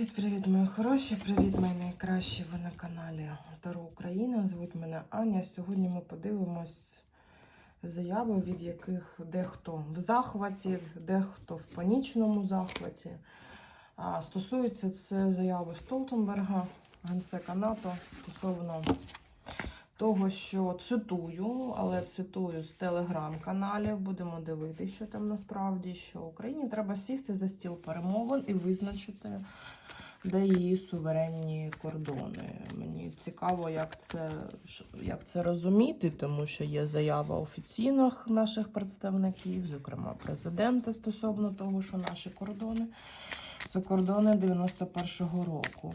Привіт-привіт, мої хороші! Привіт, мої найкращі! Ви на каналі Таро Україна. Звуть мене Аня. Сьогодні ми подивимось заяви, від яких дехто в захваті, дехто в панічному захваті. А, стосується це заяви Столтенберга, генсека НАТО, стосовно того, що цитую, але цитую з телеграм-каналів. Будемо дивитися, що там насправді, що Україні треба сісти за стіл перемовин і визначити, де її суверенні кордони. Мені цікаво, як це, як це розуміти, тому що є заява офіційних наших представників, зокрема президента, стосовно того, що наші кордони це кордони 91-го року.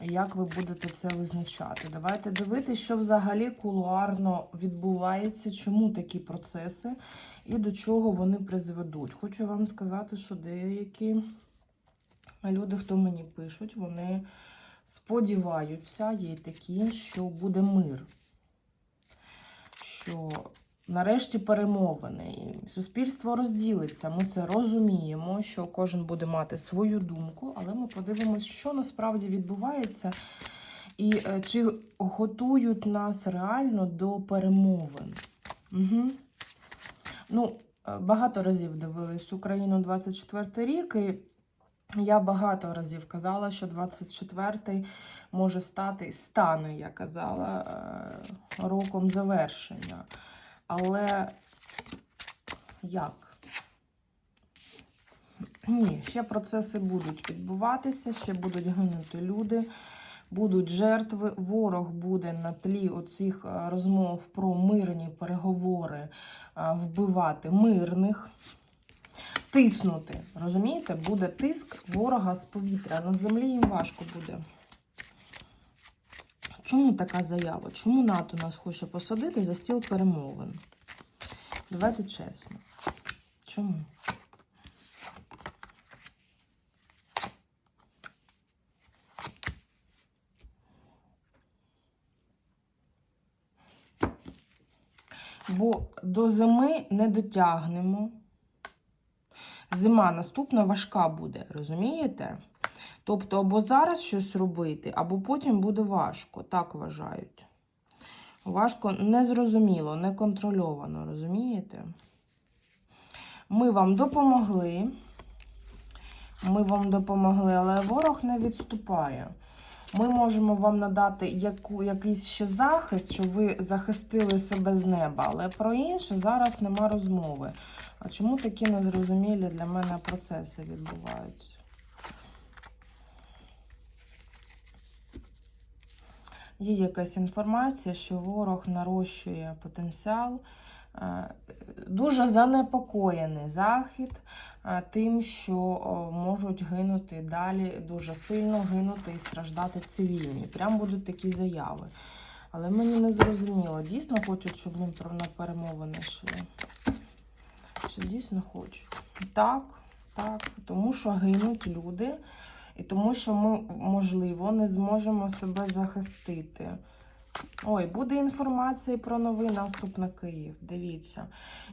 Як ви будете це визначати? Давайте дивитися, що взагалі кулуарно відбувається, чому такі процеси і до чого вони призведуть. Хочу вам сказати, що деякі люди, хто мені пишуть, вони сподіваються, є й такі, що буде мир. Що нарешті перемовини. Суспільство розділиться. Ми це розуміємо, що кожен буде мати свою думку, але ми подивимося, що насправді відбувається, і е, чи готують нас реально до перемовин. Угу. Ну, е, багато разів дивились Україну 24 рік, і я багато разів казала, що 24-й може стати, стане, я казала, е, роком завершення. Але як? Ні, ще процеси будуть відбуватися, ще будуть гинути люди, будуть жертви. Ворог буде на тлі оцих е, розмов про мирні переговори е, вбивати мирних, тиснути. Розумієте, буде тиск ворога з повітря. На землі їм важко буде. Чому така заява? Чому НАТО нас хоче посадити за стіл перемовин? Давайте чесно. Чому? Бо до зими не дотягнемо. Зима наступна важка буде, розумієте? Тобто, або зараз щось робити, або потім буде важко, так вважають. Важко незрозуміло, неконтрольовано, розумієте? Ми вам допомогли. Ми вам допомогли, але ворог не відступає. Ми можемо вам надати яку, якийсь ще захист, щоб ви захистили себе з неба, але про інше зараз нема розмови. А чому такі незрозумілі для мене процеси відбуваються? Є якась інформація, що ворог нарощує потенціал. Е, Дуже занепокоєний захід е, тим, що можуть гинути далі, дуже сильно гинути і страждати цивільні. Прям будуть такі заяви. Але мені не зрозуміло, дійсно хочуть, щоб ми на перемовини йшли. Чи дійсно хочуть? Так, так, тому що гинуть люди. І тому що ми, можливо, не зможемо себе захистити. Ой, буде інформація про новий наступ на Київ. Дивіться.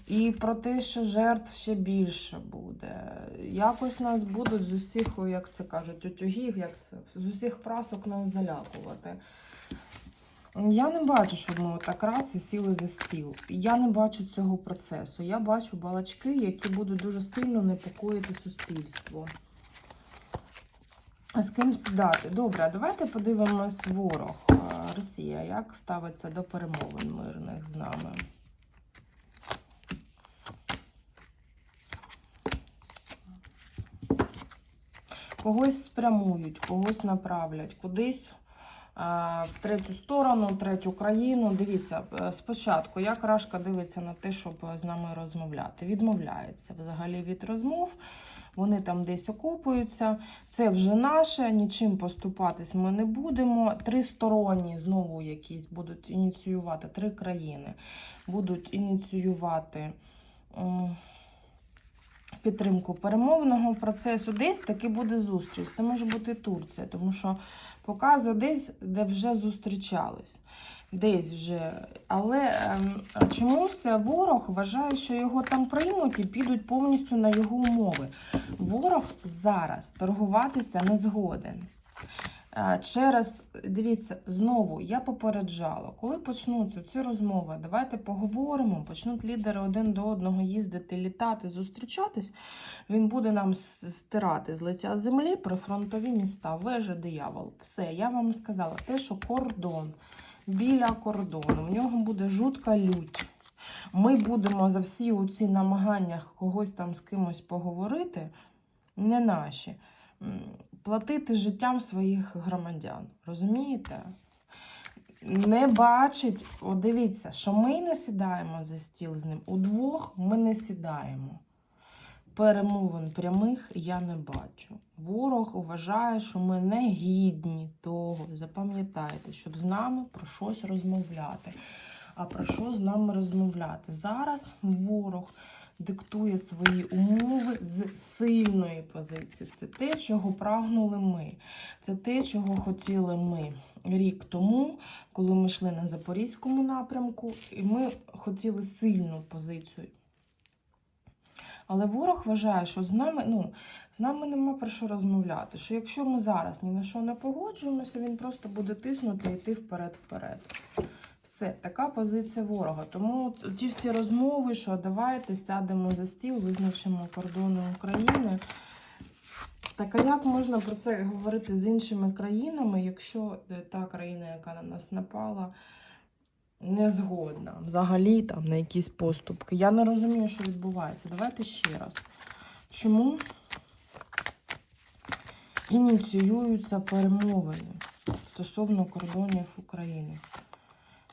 І про те, що жертв ще більше буде. Якось нас будуть з усіх, як це кажуть, утюгів, як це, з усіх прасок нас залякувати. Я не бачу, щоб ми так раз і сіли за стіл. Я не бачу цього процесу. Я бачу балачки, які будуть дуже сильно непокоїти суспільство. З ким сідати? Добре, давайте подивимось ворог. Росія, як ставиться до перемовин мирних з нами. Когось спрямують, когось направлять, кудись в третю сторону, третю країну. Дивіться, е, спочатку, як Рашка дивиться на те, щоб з нами розмовляти. Відмовляється взагалі від розмов. Вони там десь окопуються. Це вже наше, нічим поступатись ми не будемо. Тристоронні знову якісь будуть ініціювати, три країни будуть ініціювати підтримку перемовного процесу. Десь таки буде зустріч. Це може бути Турція, тому що показує десь, де вже зустрічались. десь вже. Але е, чомусь ворог вважає, що його там приймуть і підуть повністю на його умови. Ворог зараз торгуватися не згоден. Е, Через, дивіться, знову я попереджала, коли почнуться ці розмови, давайте поговоримо, почнуть лідери один до одного їздити, літати, зустрічатись, він буде нам стирати з лиця землі прифронтові міста, вежа диявол. Все, я вам сказала, те, що кордон, біля кордону, в нього буде жутка лють. Ми будемо за всі ці намагання когось там з кимось поговорити, не наші платити життям своїх громадян. Розумієте? Не бачить, о, дивіться, що ми не сідаємо за стіл з ним. Удвох ми не сідаємо. Перемовин прямих я не бачу. Ворог вважає, що ми не гідні того. Запам'ятайте, щоб з нами про щось розмовляти. А про що з нами розмовляти? Зараз ворог диктує свої умови з сильної позиції. Це те, чого прагнули ми. Це те, чого хотіли ми рік тому, коли ми йшли на Запорізькому напрямку, і ми хотіли сильну позицію. Але ворог вважає, що з нами, ну, з нами нема про що розмовляти. Що якщо ми зараз ні на що не погоджуємося, він просто буде тиснути і йти вперед-вперед. Все, така позиція ворога. Тому ті всі розмови, що давайте сядемо за стіл, визначимо кордони України. Так а як можна про це говорити з іншими країнами, якщо е, та країна, яка на нас напала, не згодна взагалі там на якісь поступки? Я не розумію, що відбувається. Давайте ще раз. Чому ініціюються перемовини стосовно кордонів України?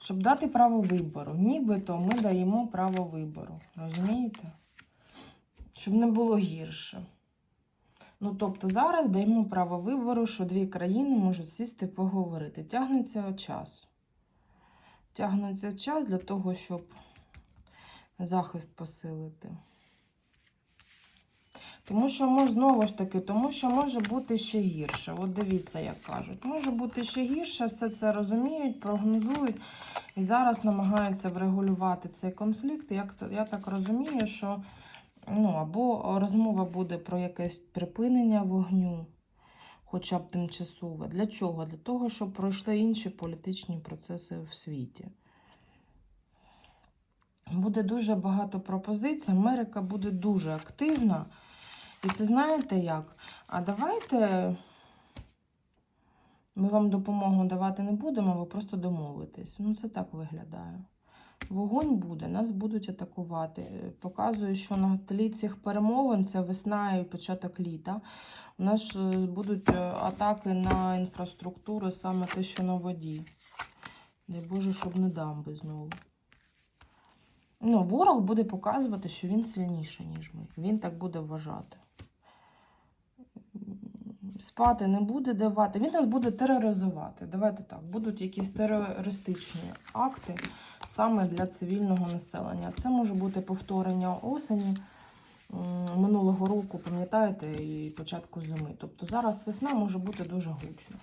Щоб дати право вибору. Нібито ми даємо право вибору. Розумієте? Щоб не було гірше. Ну, тобто зараз даємо право вибору, що дві країни можуть сісти поговорити. Тягнеться час. Тягнеться час для того, щоб захист посилити. Тому що може, знову ж таки, тому що може бути ще гірше. От дивіться, як кажуть. Може бути ще гірше, все це розуміють, прогнозують і зараз намагаються врегулювати цей конфлікт. Як я так розумію, що ну, або розмова буде про якесь припинення вогню, хоча б тимчасове. Для чого? Для того, щоб пройшли інші політичні процеси в світі. Буде дуже багато пропозицій. Америка буде дуже активна. І це знаєте як? А давайте ми вам допомогу давати не будемо, ви просто домовитесь. Ну, це так виглядає. Вогонь буде, нас будуть атакувати. Показує, що на тлі цих перемовин це весна і початок літа. У нас е, будуть е, атаки на інфраструктуру, саме те, що на воді. Дай Боже, щоб не дамби знову. Ну, ворог буде показувати, що він сильніший, ніж ми. Він так буде вважати. Спати не буде давати. Він нас буде тероризувати. Давайте так, будуть якісь терористичні акти саме для цивільного населення. Це може бути повторення осені минулого року, пам'ятаєте, і початку зими. Тобто зараз весна може бути дуже гучно.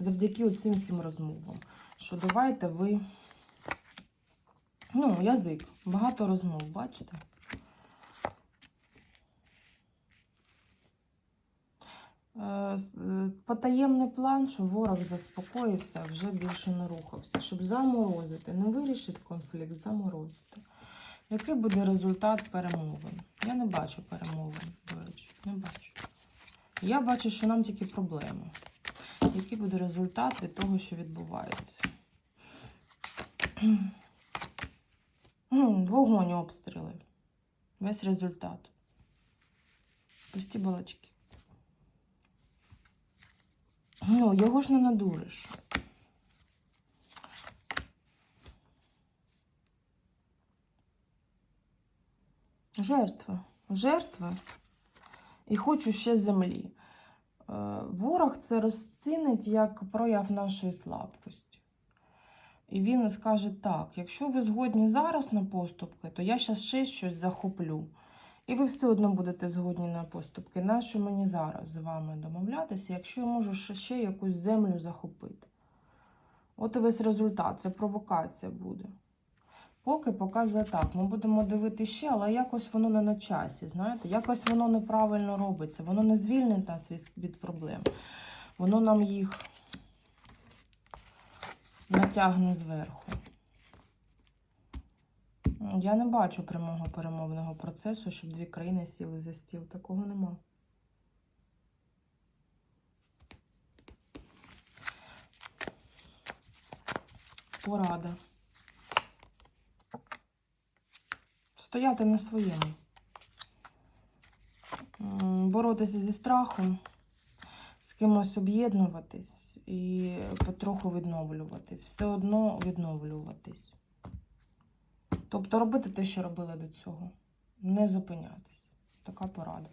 Завдяки цим всім розмовам. Що давайте ви. Ну, язик. Багато розмов, бачите? Е, с- е, Потаємний план, що ворог заспокоївся, вже більше не рухався. Щоб заморозити, не вирішити конфлікт, заморозити. Який буде результат перемовин? Я не бачу перемовин, до речі, не бачу. Я бачу, що нам тільки проблеми. Який буде результат від того, що відбувається? М, Вогонь обстріли. Весь результат. Пусті балачки. Ну, його ж не надуриш. Жертва. Жертва. І хочу ще землі. Е, Ворог це розцінить як прояв нашої слабкості. І він скаже: так, якщо ви згодні зараз на поступки, то я зараз ще щось захоплю. І ви все одно будете згодні на поступки. Нащо мені зараз з вами домовлятися, якщо я можу ще, якусь землю захопити? От і весь результат. Це провокація буде. Поки показує так. Ми будемо дивитися ще, але якось воно не на часі. Знаєте, якось воно неправильно робиться. Воно не звільнить нас від проблем. Воно нам їх натягне зверху. Я не бачу прямого перемовного процесу, щоб дві країни сіли за стіл. Такого нема. Порада. Стояти на своєму. Боротися зі страхом, з кимось об'єднуватись і потроху відновлюватись. Все одно відновлюватись. Тобто робити те, що робили до цього. Не зупинятись. Така порада.